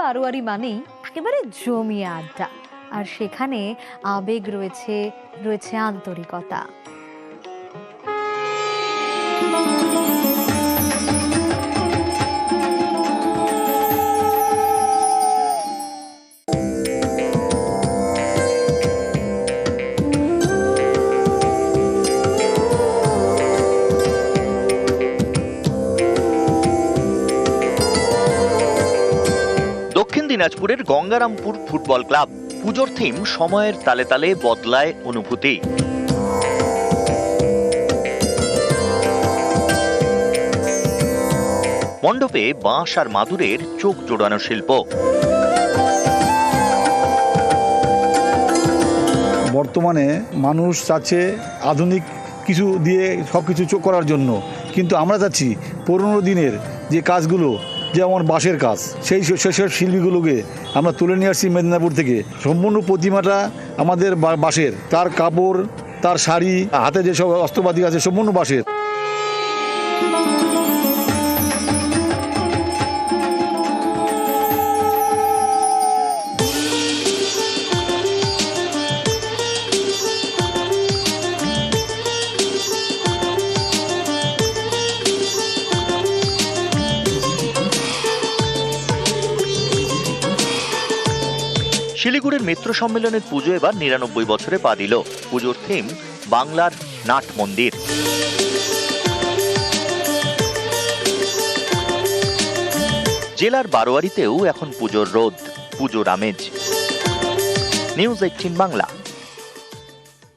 বারোয়ারি মানেই একেবারে জমিয়ে আড্ডা। আর সেখানে আবেগ রয়েছে রয়েছে আন্তরিকতা। দিনাজপুরের গঙ্গারামপুর ফুটবল ক্লাব। পুজোর থিম সময়ের তালে তালে বদলায় অনুভূতি। মণ্ডপে বাঁশ আর মাদুরের চোখ জোড়ানো শিল্প। বর্তমানে মানুষ চাচ্ছে আধুনিক কিছু দিয়ে সব কিছু চোখ করার জন্য। কিন্তু আমরা চাচ্ছি পুরনো দিনের যে কাজগুলো যেমন বাঁশের কাজ, সেই সেসব শিল্পীগুলোকে আমরা তুলে নিয়ে আসছি মেদিনীপুর থেকে। সম্পূর্ণ প্রতিমাটা আমাদের বাঁশের। তার কাপড়, তার শাড়ি, হাতে যেসব অস্ত্রপাতি আছে, সম্পূর্ণ বাঁশের। শিলিগুড়ির মিত্র সম্মেলনের পুজো এবার নিরানব্বই বছরে পা দিল। পুজোর থিম বাংলার নাট মন্দির। জেলার বারোয়ারিতেও এখন পুজোর রোদ, পুজোর আমেজ। News eighteen Bangla.